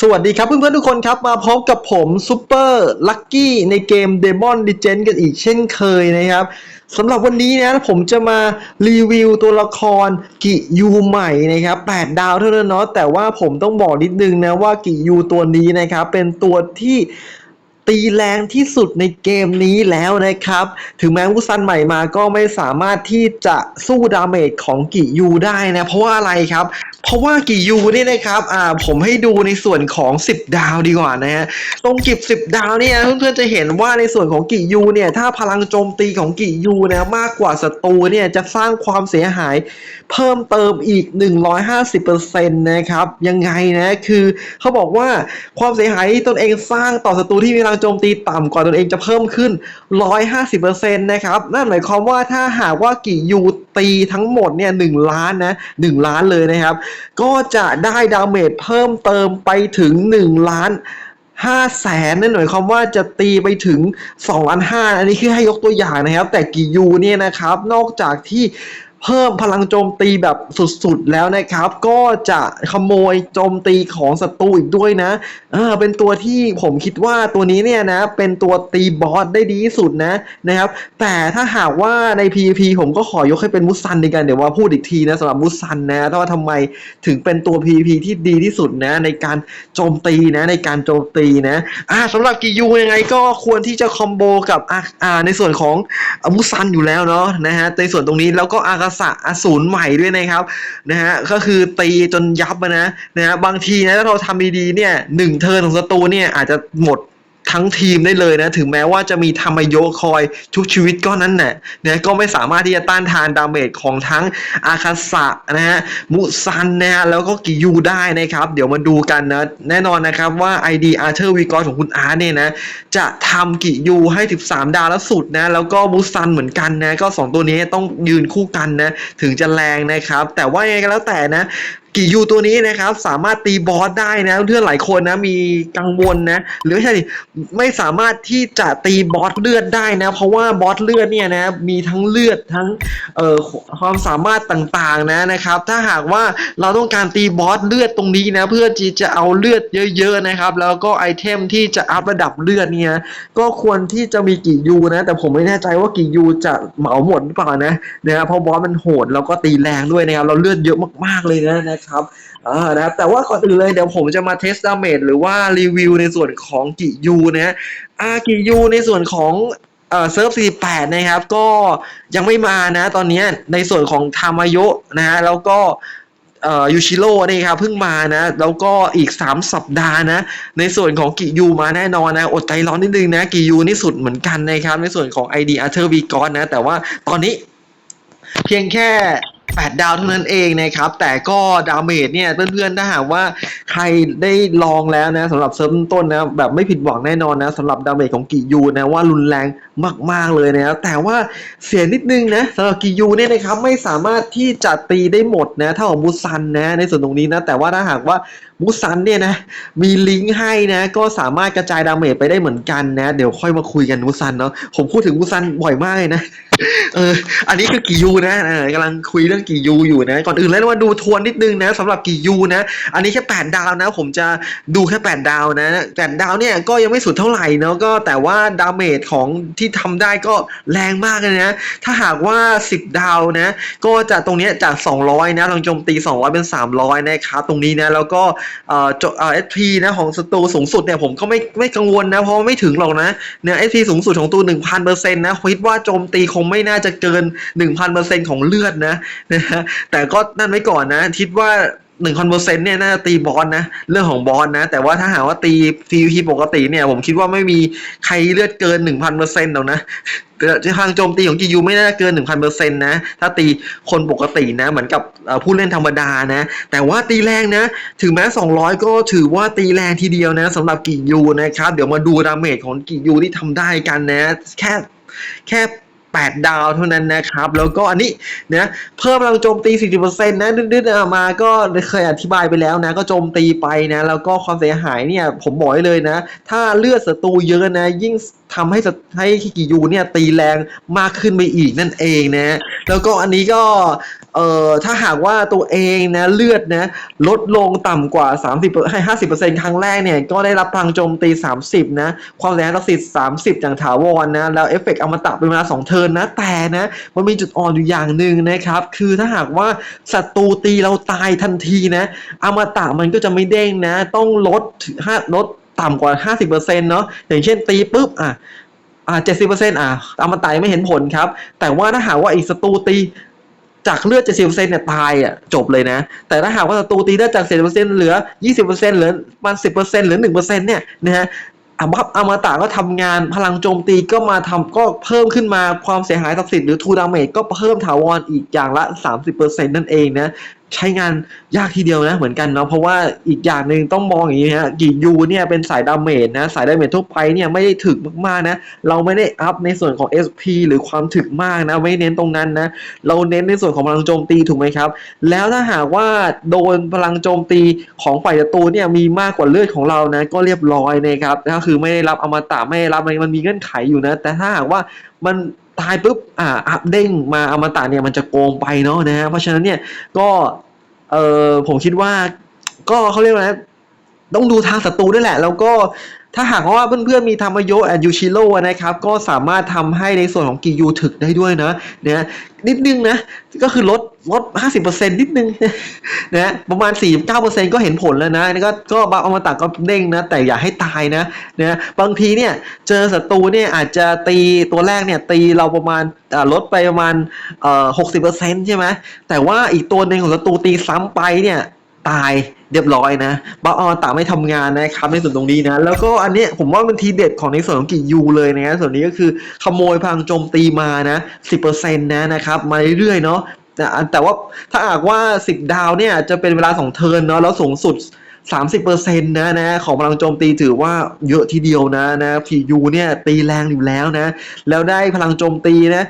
สวัสดีครับเพื่อนๆทุกคนครับ มาพบกับผมซูเปอร์ลักกี้ในเกม Demon Legend กันอีกเช่นเคยนะครับสำหรับวันนี้นะผมจะมารีวิวตัวละครกิยูใหม่นะครับ8ดาวเท่านั้นเนาะแต่ว่าผมต้องบอกนิดนึงนะว่ากิยูตัวนี้นะครับเป็นตัวที่ ตีแรงที่สุดในเกมนี้แล้วนะครับ ถึงแม้วุซันใหม่มาก็ไม่สามารถที่จะสู้ดาเมจของกิยูได้นะ เพราะว่าอะไรครับ เพราะว่ากิยูนี่นะครับอ่าผมให้ดูในส่วนของ 10 ดาวดีกว่านะฮะตรงกิบ10 ดาวเนี่ยเพื่อนๆจะเห็นว่าในส่วนของกิยูเนี่ยถ้าพลังโจมตีของกิยูนะมากกว่าศัตรูเนี่ยจะสร้างความเสียหาย เพิ่มเติมอีก 150%นะครับ ยังไงนะคือเขาบอกว่าความเสียหายที่ตนเองสร้างต่อศัตรูที่มีพลังโจมตีต่ำกว่าตนเองจะเพิ่มขึ้น 150%นะครับนั่นหมายความว่าถ้าหากว่ากิยูตีทั้งหมดเนี่ย1ล้านนะ1ล้านเลยนะครับ ก็จะได้ดาเมจเพิ่มเติมไปถึง 1 ล้านห้าแสนนั่นหมายความว่าจะตีไปถึง2ล้านห้าอันนี้คือให้ยกตัวอย่างนะครับ แต่กิยูเนี่ยนะครับ นอกจากที่ เพิ่มพลังโจมตีแบบสุดๆแล้วนะครับ ก็จะขโมยโจมตีของศัตรูอีกด้วยนะเออเป็นตัวที่ผมคิดว่าตัวนี้เนี่ยนะ เป็นตัวตีบอสได้ดีที่สุดนะนะครับ แต่ถ้าหากว่าใน PVP ผมก็ขอยกให้เป็นมุสันดีกันเดี๋ยวว่าพูดอีกทีนะสำหรับมุสันนะถ้าว่าทำไมถึงเป็นตัว PVP ที่ดีที่สุดนะ ในการโจมตีนะในการโจมตีนะอ่าสำหรับกิยูยังไงก็ควรที่จะคอมโบกับอ่าอ่าในส่วนของมุสันอยู่แล้วเนาะนะฮะในส่วนตรงนี้แล้วก็อากาสะอสูรใหม่ด้วยนะครับนะฮะก็คือตีจนยับนะนะฮะบางทีนะถ้าเราทำดีๆเนี่ยหนึ่งเทิร์นของศัตรูเนี่ยอาจจะหมด ทั้งทีมได้เลยนะ ถึงแม้ว่าจะมีธรรมโยคอยชุบชีวิตก็นั้นแหละนะก็ไม่สามารถที่จะต้านทานดาเมจของทั้งอาคาสะนะฮะมุซันนะฮะแล้วก็กิยูได้นะครับ เดี๋ยวมาดูกันนะ แน่นอนนะครับว่า ID Archer v g o d ของคุณอาร์เนี่ยนะ จะทำกิยูให้ 13 ดาวแล้วสุดนะ แล้วก็มุซันเหมือนกันนะ ก็ 2 ตัวนี้ต้องยืนคู่กันนะ ถึงจะแรงนะครับ แต่ว่ายังไงก็แล้วแต่นะ กิยูตัวนี้นะครับ สามารถตีบอสได้นะเพื่อนหลายคนนะมีกังวลนะ หรือไม่ใช่ไม่สามารถที่จะตีบอสเลือดได้นะ เพราะว่าบอสเลือดเนี่ยนะมีทั้งเลือดทั้งเอ่อความสามารถต่างๆนะนะครับ ถ้าหากว่าเราต้องการตีบอสเลือดตรงนี้นะ เพื่อที่จะเอาเลือดเยอะ ๆนะครับ แล้วก็ไอเทมที่จะอัพระดับเลือดเนี่ยก็ควรที่จะมีกี่ยูนะ แต่ผมไม่แน่ใจว่ากี่ยูจะเหมาหมดหรือเปล่านะนะเพราะบอสมันโหดแล้วก็ตีแรงด้วยนะครับเราเลือดเยอะมากๆเลยนะนะครับอ่านะครับแต่ว่าก่อนอื่นเลยเดี๋ยวผมจะมาเทสดาเมจหรือว่ารีวิวในส่วนของกิยูนะอากิยูในส่วนของเอ่อเซิร์ฟ48 นะครับ ก็ยังไม่มานะ ตอนนี้ในส่วนของทามายะนะฮะแล้วก็เอ่อยูชิโร่นี่ครับเพิ่งมานะ แล้วก็อีก 3 สัปดาห์นะ ในส่วนของกิยูมาแน่นอนนะ อดใจร้อนนิดนึงนะ กิยูนี่สุดเหมือนกันนะครับ ในส่วนของ ID Arthur v g o d นะ แต่ว่าตอนนี้เพียงแค่ 8 ดาวเท่านั้นเองนะครับ แต่ก็ดาเมจเนี่ยเพื่อนๆถ้าหากว่าใครได้ลองแล้วนะสำหรับเซิร์ฟต้นนะแบบไม่ผิดหวังแน่นอนนะสำหรับดาเมจของกิยูนะว่ารุนแรงมากๆเลยนะแต่ว่าเสียนิดนึงนะสำหรับกิยูเนี่ยนะครับไม่สามารถที่จะตีได้หมดนะเท่ากับมูซันนะในส่วนตรงนี้นะแต่ว่าถ้าหากว่ามูซันเนี่ยนะมีลิงก์ให้นะก็สามารถกระจายดาเมจไปได้เหมือนกันนะเดี๋ยวค่อยมาคุยกันมูซันเนาะผมพูดถึงมูซันบ่อยมากเลยนะ เออ อันนี้คือกี่ยูนะเออกำลังคุยเรื่องกี่ยูอยู่นะ ก่อนอื่นแล้วมาดูทวนนิดนึงนะสำหรับกี่ยูนะ อันนี้แค่8ดดาวนะ ผมจะดูแค่8ดดาวนะ8ดดาวเนี่ยก็ยังไม่สุดเท่าไหร่เนาะก็แต่ว่าดาเมจของที่ทำได้ก็แรงมากเลยนะ ถ้าหากว่า10ดาวนะ ก็จะตรงนี้จาก200นะลองโจมตี200เป็น300นะครับตรงนี้นะแล้วก็เอ่อจเอ่อ SP นะของศัตรูสูงสุดเนี่ยผมก็ไม่ไม่กังวลนะเพราะไม่ถึงหรอกนะเนี่ย SP สูงสุดของตัว1,000%นะคิดว่าโจมตีคงไม่น่าจะเกิน 1,000%ของเลือดนะนะฮะแต่ก็นั่นไว้ก่อนนะ คิดว่า1,000%เนี่ยน่าจะตีบอสนะ เรื่องของบอสนะ แต่ว่าถ้าหากว่าตี PVP ปกติเนี่ย ผมคิดว่าไม่มีใครเลือดเกิน1,000%หรอกนะทางโจมตีของ GU ไม่น่าจะเกิน1,000%นะ ถ้าตีคนปกตินะ เหมือนกับผู้เล่นธรรมดานะ แต่ว่าตีแรงนะ ถึงแม้200ก็ถือว่าตีแรงทีเดียวนะสำหรับกิยูนะครับ เดี๋ยวมาดูดาเมจของกิยูที่ทำได้กันนะ แค่แค่ 8 ดาวเท่านั้นนะครับ แล้วก็อันนี้นะเพิ่มพลังโจมตี 40%นะดื้อๆมาก็เคยอธิบายไปแล้วนะ ก็โจมตีไปนะ แล้วก็ความเสียหายเนี่ยผมบอกไว้เลยนะ ถ้าเลือดศัตรูเยอะนะ ยิ่งทำให้ให้คิกิยูเนี่ยตีแรงมากขึ้นไปอีกนั่นเองนะ แล้วก็อันนี้ก็ เอ่อถ้าหากว่าตัวเองนะเลือดนะลดลงต่ำกว่า 30ให้ 50%ครั้งแรกเนี่ยก็ได้รับพลังโจมตี 30 นะ ความเสียหายต่อสิทธิ์30 อย่างถาวรนะ แล้วเอฟเฟกต์อมตะเป็นเวลา 2 เทิร์นนะ แต่นะมันมีจุดอ่อนอยู่อย่างหนึ่งนะครับ คือถ้าหากว่าศัตรูตีเราตายทันทีนะอมตะมันก็จะไม่เด้งนะ ต้องลดห้าลดต่ำกว่า 50%เนาะอย่างเช่นตีปุ๊บอะอ่าเจ็ดสิบเปอร์เซ็นต์อะอมตะยังไม่เห็นผลครับ แต่ว่าถ้าหากว่าอีกศัตรูตี จากเลือดเจ็ดสิบเปอร์เซ็นต์เนี่ยตายอะจบเลยนะ แต่ถ้าหากว่าศัตรูตีได้จากเจ็ดเปอร์เซ็นต์เหลือยี่สิบเปอร์เซ็นต์เหลือประมันสิบเปอร์เซ็นต์หรือหนึ่งเปอร์เซ็นต์เนี่ยนะฮะอมอมตะก็ทำงานพลังโจมตีก็มาทำก็เพิ่มขึ้นมาความเสียหายต่อสิทธิ์หรือทูดามเมจก็เพิ่มถาวรอีกอย่างละ 30%นั่นเองนะ ใช้งานยากทีเดียวนะเหมือนกันเนาะเพราะว่าอีกอย่างหนึ่งต้องมองอย่างนี้ฮะกียูเนี่ยเป็นสายดาเมจนะสายดาเมจทั่วไปเนี่ยไม่ได้ถึกมากๆนะเราไม่ได้อัพในส่วนของ SP หรือความถึกมากนะไม่เน้นตรงนั้นนะเราเน้นในส่วนของพลังโจมตีถูกไหมครับ แล้วถ้าหากว่าโดนพลังโจมตีของฝ่ายศัตรูเนี่ยมีมากกว่าเลือดของเรานะก็เรียบร้อยนะครับก็คือไม่ได้รับอมตะไม่ได้รับมันมีเงื่อนไขอยู่นะ แต่ถ้าหากว่ามัน ตายปุ๊บอ่าอัพเด้งมาอมตะเนี่ยมันจะโกงไปเนาะนะฮะเพราะฉะนั้นเนี่ยก็เออผมคิดว่าก็เขาเรียกว่าต้องดูทางศัตรูด้วยแหละ แล้วก็ ถ้าหากว่าเพื่อนๆมีทามาโยะแอนยูชิโร่นะครับ ก็สามารถทำให้ในส่วนของกิยูถึกได้ด้วยนะนะนิดนึงนะ ก็คือลดลด 50%นิดนึงนะประมาณ 49%ก็เห็นผลแล้วนะก็ก็บางอมตะก็เด้งนะ แต่อย่าให้ตายนะนะบางทีเนี่ยเจอศัตรูเนี่ยอาจจะตีตัวแรกเนี่ยตีเราประมาณลดไปประมาณเอ่อ60%ใช่ไหมแต่ว่าอีกตัวหนึ่งของศัตรูตีซ้ำไปเนี่ย ตายเรียบร้อยนะบาออนต่าไม่ทำงานนะครับในส่วนตรงนี้นะ แล้วก็อันนี้ผมว่ามันทีเด็ดของในส่วนของกิยูเลยนะส่วนนี้ก็คือขโมยพังโจมตีมานะ10%นะนะครับมาเรื่อยๆเนาะแต่แต่ว่าถ้าหากว่า 10 ดาวเนี่ยจะเป็นเวลา 2 เทิร์นเนาะแล้วสูงสุด 30%นะนะของพลังโจมตีถือว่าเยอะทีเดียวนะนะพียูเนี่ยตีแรงอยู่แล้วนะ แล้วได้พลังโจมตีนะ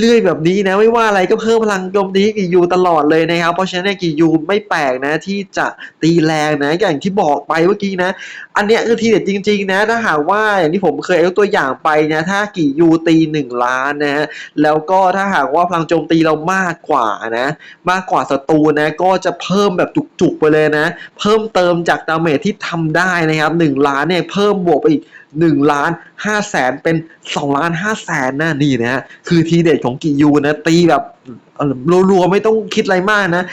เรื่อยๆ แบบนี้นะไม่ว่าอะไรก็เพิ่มพลังโจมตีกียูตลอดเลยนะครับเพราะฉะนั้นกียูไม่แปลกนะที่จะตีแรงนะอย่างที่บอกไปเมื่อกี้นะ อันเนี้ยคือทีเด็ดจริง ๆ นะถ้าหากว่าอย่างที่ผมเคยยกตัวอย่างไปนะถ้ากี่ยูตีหนึ่งล้านนะฮะแล้วก็ถ้าหากว่าพลังโจมตีเรามากกว่านะ มากกว่าศัตรูนะก็จะเพิ่มแบบจุกๆไปเลยนะ เพิ่มเติมจากดาเมจที่ทำได้นะครับหนึ่งล้านเนี่ยเพิ่มบวกไปอีกหนึ่งล้านห้าแสนเป็นสองล้านห้าแสนนะนี่นะคือทีเด็ดของกิยูนะตีแบบรัวๆไม่ต้องคิดอะไรมากนะ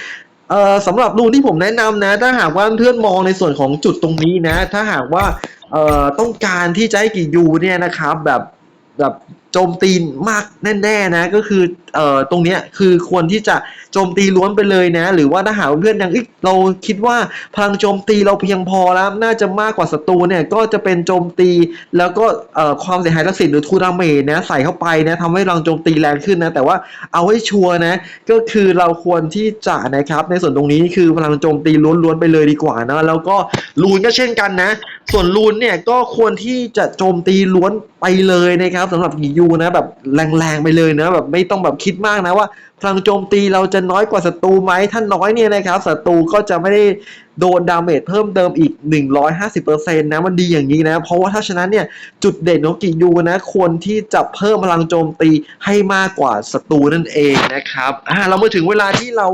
เอ่อสำหรับรูนที่ผมแนะนำนะ ถ้าหากว่าเพื่อนมองในส่วนของจุดตรงนี้นะ ถ้าหากว่าเอ่อต้องการที่จะให้กี่ยูเนี่ยนะครับ แบบแบบ โจมตีมากแน่ๆนะ ก็คือเอ่อตรงเนี้ยคือควรที่จะโจมตีล้วนไปเลยนะ หรือว่าถ้าหาเพื่อนยังเอ๊ะเราคิดว่าพลังโจมตีเราเพียงพอแล้วน่าจะมากกว่าศัตรูเนี่ยก็จะเป็นโจมตีแล้วก็เอ่อความเสียหายทักษิณหรือทูดาเมจนะใส่เข้าไปนะทำให้พลังโจมตีแรงขึ้นนะแต่ว่าเอาให้ชัวร์นะ ก็คือเราควรที่จะนะครับ ในส่วนตรงนี้คือพลังโจมตีล้วนๆไปเลยดีกว่านะแล้วก็ลูนก็เช่นกันนะ ส่วนลูนเนี่ยก็ควรที่จะโจมตีล้วนไปเลยนะครับสำหรับกิยูนะแบบแรงๆไปเลยนะแบบไม่ต้องแบบคิดมากนะว่าพลังโจมตีเราจะน้อยกว่าศัตรูไหมถ้าน้อยเนี่ยนะครับศัตรูก็จะไม่ได้โดนดาเมจเพิ่มเติมอีก 150%นะมันดีอย่างนี้นะ เพราะว่าถ้าฉะนั้นเนี่ยจุดเด่นของกิยูนะควรที่จะเพิ่มพลังโจมตีให้มากกว่าศัตรูนั่นเองนะครับอ่าเรามาถึงเวลาที่เรา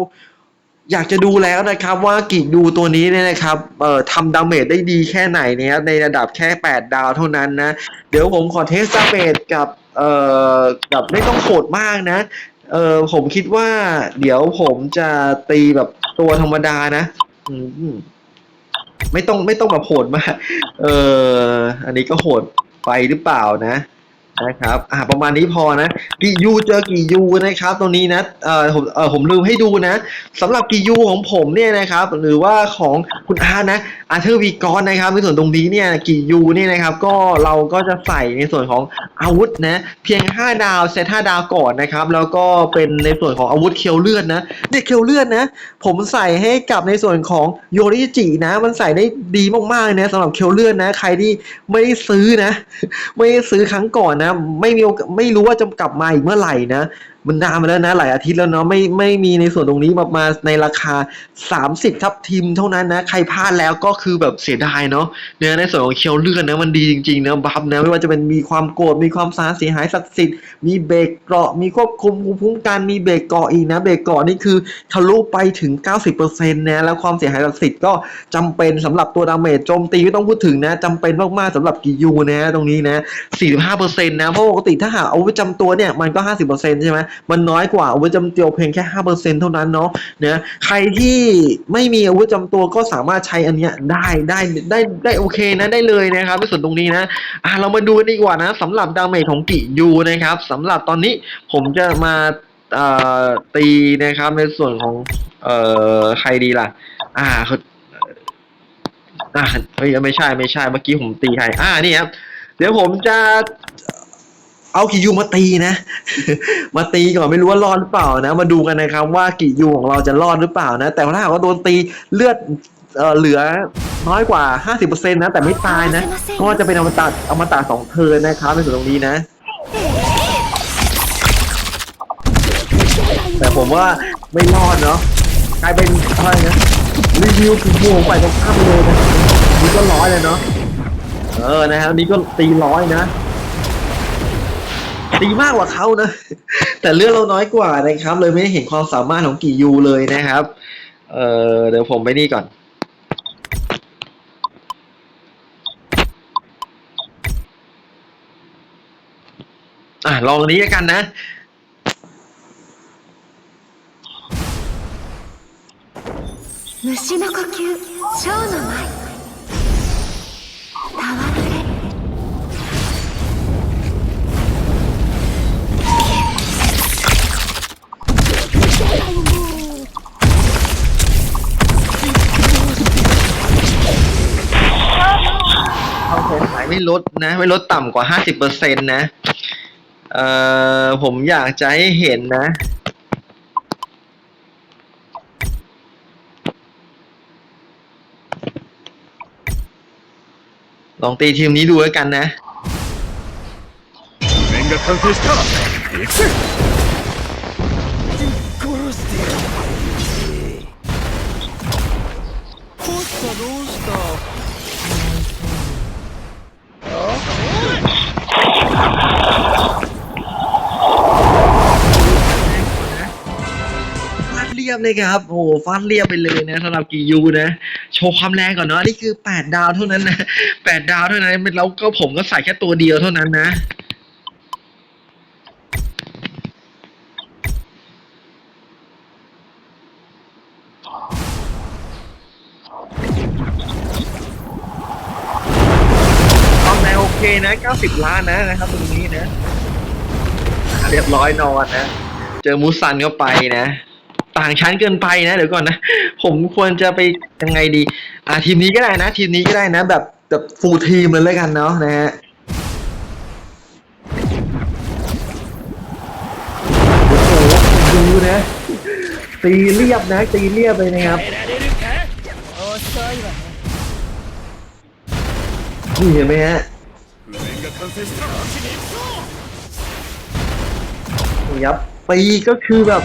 อยากจะดูแล้วนะครับว่ากิจดูตัวนี้เนี่ยนะครับเอ่อทำดาเมจได้ดีแค่ไหนเนี่ยในระดับแค่ 8 ดาวเท่านั้นนะ เดี๋ยวผมขอเทสดาเมจกับเอ่อกับไม่ต้องโหดมากนะเออผมคิดว่า เดี๋ยวผมจะตีแบบตัวธรรมดานะอืมไม่ต้องไม่ต้องแบบโหดมาก เอออันนี้ก็โหดไปหรือเปล่านะ นะครับ อ่า ประมาณนี้พอนะ กี่ยูเจอกี่ยูนะครับ ตรงนี้นะ เอ่อ ผม เอ่อ ผมลืมให้ดูนะสำหรับกี่ยูของผมเนี่ยนะครับ หรือว่าของคุณอาร์นะ อาร์เธอร์วีกอนนะครับ ในส่วนตรงนี้เนี่ย กี่ยูเนี่ยนะครับ ก็เราก็จะใส่ในส่วนของอาวุธนะ เพียง 5 ดาวเซต5ดาวก่อนนะครับ แล้วก็เป็นในส่วนของอาวุธเคียวเลือดนะ เนี่ยเคียวเลือดนะ ผมใส่ให้กับในส่วนของโยริจินะ มันใส่ได้ดีมากๆเลยนะสำหรับเคียวเลือดนะ ใครที่ไม่ได้ซื้อนะ ไม่ได้ซื้อครั้งก่อนนะไม่มีไม่รู้ว่าจะกลับมาอีกเมื่อไหร่นะ มันนานมาแล้วนะ หลายอาทิตย์แล้วเนาะไม่ไม่มีในส่วนตรงนี้มามาในราคา 30 ทับทิมเท่านั้นนะ ใครพลาดแล้วก็คือแบบเสียดายเนาะเนื้อในส่วนของเคียวเลื่อนนะมันดีจริงๆนะบัฟนะไม่ว่าจะเป็นมีความโกรธมีความสาเสียหายศักดิ์สิทธิ์มีเบรกเกราะมีควบคุมภูมิคุ้มกันมีเบรกเกราะอีกนะเบรกเกราะนี่คือทะลุไปถึง 90%นะแล้วความเสียหายศักดิ์สิทธิ์ก็จำเป็นสำหรับตัวดาเมจโจมตีไม่ต้องพูดถึงนะจำเป็นมากๆสำหรับกิยูนะตรงนี้นะ45%นะเพราะปกติถ้าหากอาวุธประจำตัวเนี่ยมันก็ 50%ใช่ไหมมันน้อยกว่าอาวุธจำตัวเพียงแค่5%เปอร์เซ็นเท่านั้นเนาะเนะใครที่ไม่มีอาวุธจำตัวก็สามารถใช้อันเนี้ยได้ได้ได้ได้โอเคนะได้เลยนะครับในส่วนตรงนี้นะอะเรามาดูกันดีกว่านะสำหรับดาเมจของกิยูนะครับสำหรับตอนนี้ผมจะมาเอ่อตีนะครับในส่วนของเอ่อใครดีล่ะ อ่าอ่าเฮ้ยไม่ใช่ไม่ใช่เมื่อกี้ผมตีใครอ่านี่ครับเดี๋ยวผมจะ เอากิยูมาตีนะ มาตีก่อนไม่รู้ว่ารอดหรือเปล่านะ มาดูกันนะครับ ว่ากิยูของเราจะรอดหรือเปล่านะ แต่ถ้าหากว่าโดนตีเลือดเอ่อเหลือน้อยกว่า 50%นะ แต่ไม่ตายนะก็จะเป็นอมตะอมตะสองเทิร์นนะครับในส่วนตรงนี้นะ แต่ผมว่าไม่รอดเนาะกลายเป็นอะไรนะรีวิวคือโม่ไปตรงข้ามเลยนะนี่ก็ร้อยเลยเนาะเออนะครับนี่ก็ตีร้อยนะ ตีมากกว่าเขานะ แต่เลือดเราน้อยกว่านะครับ เลยไม่ได้เห็นความสามารถของกี่ยูเลยนะครับ เออเดี๋ยวผมไปนี่ก่อน อ่ะลองอันนี้กันนะ 虫の呼吸蝶の舞 ไม่ลดนะ ไม่ลดต่ำกว่าห้าสิบเปอร์เซ็นต์นะเอ่อผมอยากจะให้เห็นนะ ลองตีทีมนี้ดูแล้วกันนะ ยบเลยครับโอ้โหฟาดเรียบไปเลยนะสำหรับกียูนะ โชว์ความแรงก่อนเนาะอันนี่คือ8ดดาวเท่านั้นนะ8ดดาวเท่านั้นแล้วก็ผมก็ใส่แค่ตัวเดียวเท่านั้นนะความแรงโอเคนะ 90 ล้านนะนะครับตรงนี้นะ เรียบร้อยนอนนะ เจอมูซันเข้าไปนะ ต่างชั้นเกินไปนะเดี๋ยวก่อนนะ ผมควรจะไปยังไงดี อ่าทีมนี้ก็ได้นะ ทีมนี้ก็ได้นะ แบบแบบฟูลทีมเลยแล้วกันเนาะนะฮะโอ้โหดูนะ ตีเรียบนะ ตีเรียบเลยนะครับนี่เห็นไหมฮะยับปีก็คือแบบ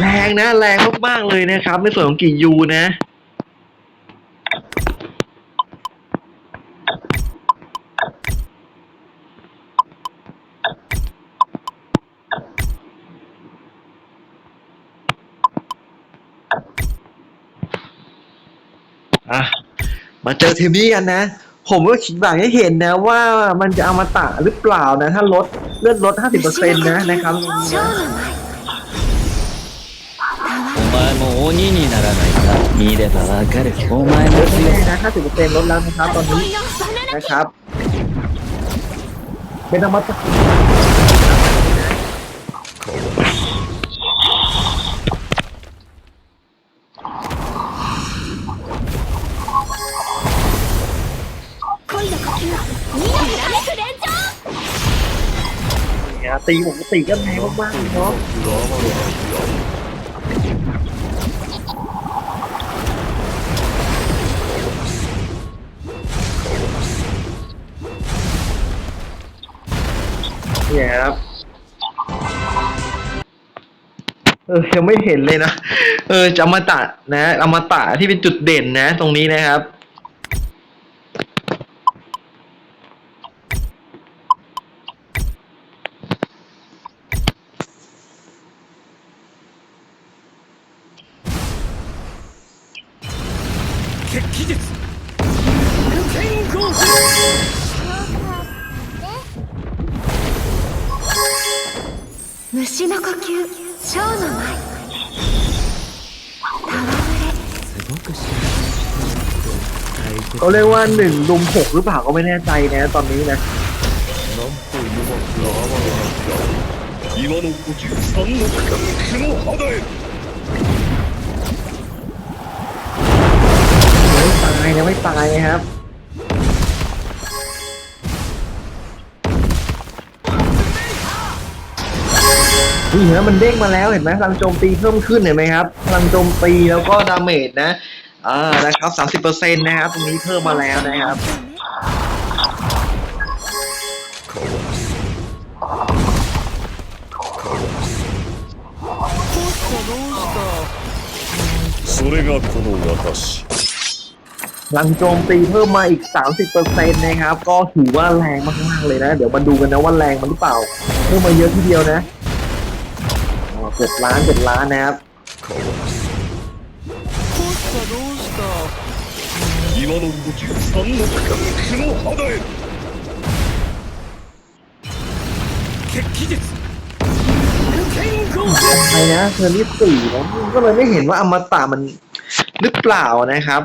แรงนะ แรงมากๆเลยนะครับ ในส่วนของกี่ยูนะอะมาเจอทีมนี้กันนะ ผมก็คิดหวังให้เห็นนะว่ามันจะเอามาตะหรือเปล่านะ ถ้าลดเลือดลด 50%นะนะครับ 鬼にならないか見ればわかるお前も ลด 強 ไม่ い ได้นะ 50%ลดแล้วนะครับ ตอนนี้ 恋のバナナ นะครับ เป็นอมตะ 恋の呼吸みなみなめく連城 เนี่ยตีปกติก็แรงมากๆเลยเนาะ ไงครับ เออยังไม่เห็นเลยนะ เออจะอมาตะนะอมาตะที่เป็นจุดเด่นนะ ตรงนี้นะครับ 虫の呼吸ショーの舞戯れ เขาเรียกว่าหนึ่งลุมหกหรือเปล่าก็ไม่แน่ใจนะ ตอนนี้นะ 今の呼吸三の間毛の肌へ ไม่ตายนะไม่ตายนะครับ นี่เห็นไหมมันเด้งมาแล้วเห็นไหมพลังโจมตีเพิ่มขึ้นเห็นไหมครับพลังโจมตีแล้วก็ดาเมจนะอ่านะครับสามสิบเปอร์เซ็นต์นะครับ ตรงนี้เพิ่มมาแล้วนะครับ それがこの私 พลังโจมตีเพิ่มมาอีก 30%นะครับ ก็ถือว่าแรงมากๆเลยนะ เดี๋ยวมาดูกันนะว่าแรงมันหรือเปล่า เพิ่มมาเยอะทีเดียวนะอ๋อ เจ็ดล้านเจ็ดล้านนะครับ 今の呼吸三の間毛の肌へ決起術無限ゴー ใครนะเทอร์นิสี่นะก็เลยไม่เห็นว่าอมตะมันหรือเปล่านะครับ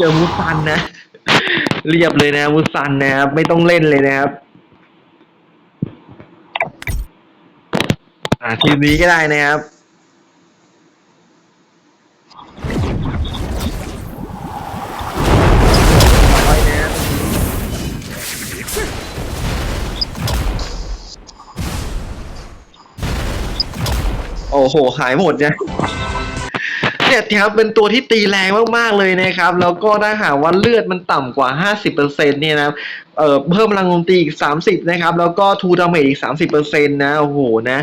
เจอมุซันนะ เรียบเลยนะมุซันนะครับ ไม่ต้องเล่นเลยนะครับอ่าทีมนี้ก็ได้นะครับร้อยนะโอ้โห หายหมดเนี่ย เนี่ยครับเป็นตัวที่ตีแรงมากๆเลยนะครับ แล้วก็ถ้าหากว่าเลือดมันต่ำกว่า 50%เนี่ยนะเอ่อเพิ่มพลังโจมตีอีก 30 นะครับ แล้วก็ทูดาเมจอีก 30%นะโอ้โหนะ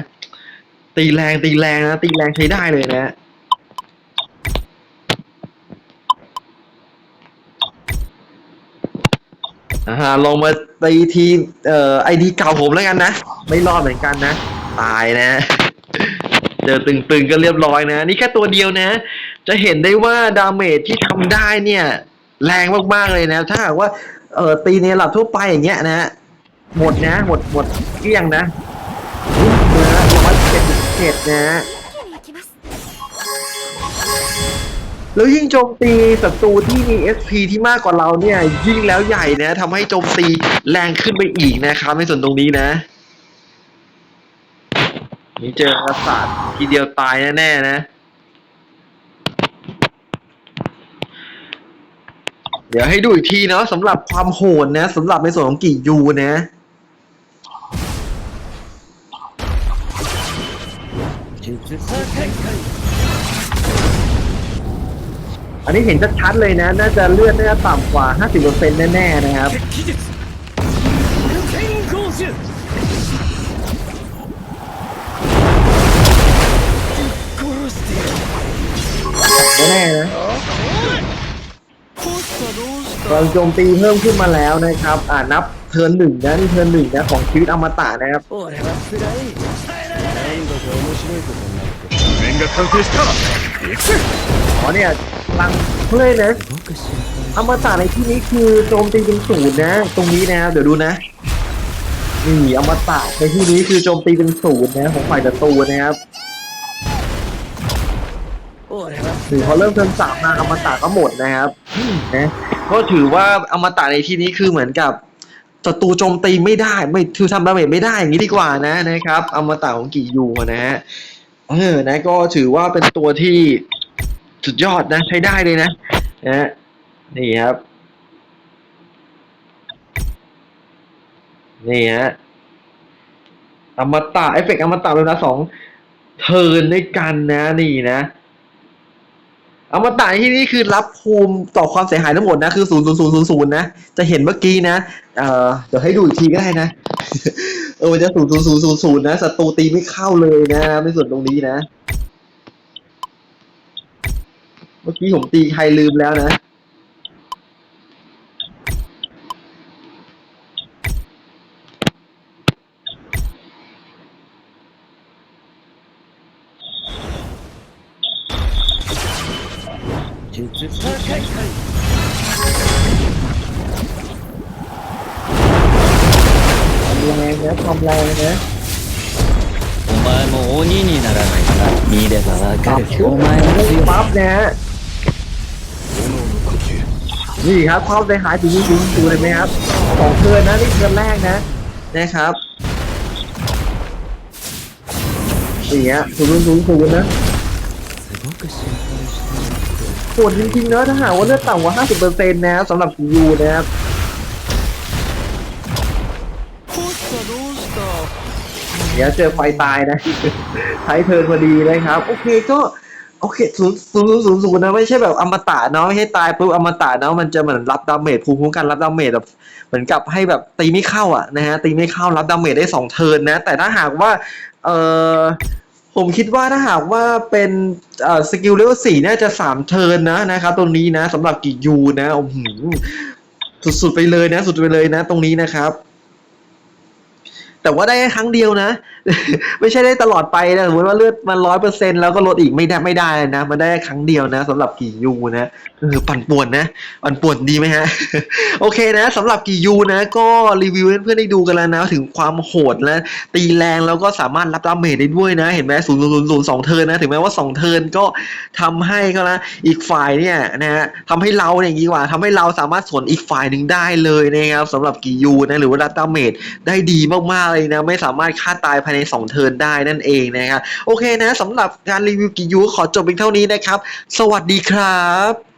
ตีแรงตีแรงนะตีแรงใช้ได้เลยนะอ่าลงมาตีทีเอ่อไอดีเก่าผมแล้วกันนะ ไม่รอดเหมือนกันนะ ตายนะ เจอตึงๆก็เรียบร้อยนะ นี่แค่ตัวเดียวนะ จะเห็นได้ว่าดาเมจที่ทำได้เนี่ย แรงมากๆเลยนะ ถ้าหากว่าเออตีในหลับทั่วไปอย่างเงี้ยนะหมดนะ หมดหมดเกลี้ยงนะร้อวัดเจ็ดเจ็ดนะแล้วยิ่งโจมตีศัตรูที่มี SP ที่มากกว่าเราเนี่ย ยิ่งแล้วใหญ่นะทำให้โจมตีแรงขึ้นไปอีกนะครับในส่วนตรงนี้นะ นี่เจอกระสาดทีเดียวตายแน่ๆนะ เดี๋ยวให้ดูอีกทีเนาะสำหรับความโหดนะสำหรับในส่วนของกี่ยูนะอันนี้เห็นชัดๆเลยนะ น่าจะเลือดน่าจะต่ำกว่า 50%แน่ๆนะครับ ลังโจมตีเพิ่มขึ้นมาแล้วนะครับ อ่านับเทิร์นหนึ่งนะนี่เทิร์นหนึ่งนะของชีวิตอมตะนะครับ 俺は辛い耐えられない何度か面白いことになって面が完成した行くぜ อ๋อเนี่ยพลังเพื่อนะอมตะในที่นี้คือโจมตีเป็นศูนย์นะ ตรงนี้นะครับเดี๋ยวดูนะ นี่อมตะในที่นี้คือโจมตีเป็นศูนย์นะของฝ่ายศัตรูนะครับ 俺はถึงพอเริ่มเทิร์นสามมาอมตะก็หมดนะครับนะก็ถือว่าอมตะในที่นี้คือเหมือนกับศัตรูโจมตีไม่ได้ ไม่คือทำดาเมจไม่ได้อย่างนี้ดีกว่านะนะครับอมตะของกี่ยูนะฮะเออนะก็ถือว่าเป็นตัวที่สุดยอดนะ ใช้ได้เลยนะนะนี่ครับ นี่ฮะอมตะเอฟเฟกต์อมตะเป็นเวลาสองเทินด้วยกันนะนี่นะ อมตะในที่นี้คือรับภูมิต่อความเสียหายทั้งหมดนะคือศูนย์ศูนย์ศูนย์ศูนย์ศูนย์นะจะเห็นเมื่อกี้นะเอ่อเดี๋ยวให้ดูอีกทีก็ได้นะเออมันจะศูนย์ศูนย์ศูนย์ศูนย์ศูนย์นะศัตรูตีไม่เข้าเลยนะในส่วนตรงนี้นะ เมื่อกี้ผมตีใครลืมแล้วนะ นะครับความเสียหายถึงถึงศูนย์เลยไหมครับของเธอนะนี่เธอแรกนะนะครับอย่างเงี้ยถูนย์ศูนย์ศูนยนะปวดจริงๆเนอะถ้าหากว่าเลือดต่ำกว่า 50%นะสำหรับยูนะครับเดี๋ยเจอไฟตายนะใช้เทินพอดีเลยครับ โอเคก็ โอเคศูนย์ศูนย์ศูนย์ศูนย์นะไม่ใช่แบบอมตะเนาะไม่ใช่ตายปุ๊บอมตะเนาะมันจะเหมือนรับดาเมจภูมิคุ้มกันรับดาเมจแบบเหมือนกับให้แบบตีไม่เข้าอะนะฮะตีไม่เข้ารับดาเมจได้สองเทิร์นนะ แต่ถ้าหากว่าเออผมคิดว่าถ้าหากว่าเป็นเอ่อสกิลเลเวลสี่น่าจะสามเทิร์นนะนะครับตรงนี้นะสำหรับกิยูนะโอ้โหสุดๆไปเลยนะ สุดไปเลยนะ ตรงนี้นะครับ แต่ว่าได้แค่ครั้งเดียวนะ ไม่ใช่ได้ตลอดไปนะสมมติว่าเลือดมันร้อยเปอร์เซ็นแล้วก็ลดอีกไม่ได้ไม่ได้นะ มันได้แค่ครั้งเดียวนะสำหรับกี่ยูนะเออปั่นป่วนนะปั่นป่วนดีไหมฮะ โอเคนะสำหรับกี่ยูนะ ก็รีวิวให้เพื่อนๆได้ดูกันแล้วนะ ถึงความโหดและตีแรงแล้วก็สามารถรับดาเมจได้ด้วยนะ เห็นไหมศูนย์ศูนย์ศูนย์สองเทินนะ ถึงแม้ว่าสองเทินก็ทำให้ก็นะอีกฝ่ายเนี่ยนะฮะทำให้เราเนี่ยอย่างนี้ดีกว่าทำให้เราสามารถสวนอีกฝ่ายหนึ่งได้เลยนะครับสำหรับกี่ยูนะหรือว่ารับดาเมจได้ดีมากๆเลยนะไม่สามารถฆ่าตายภายใน 2 เทิร์นได้นั่นเองนะครับโอเคนะสำหรับการรีวิวกิยูขอจบเพียงเท่านี้นะครับ สวัสดีครับ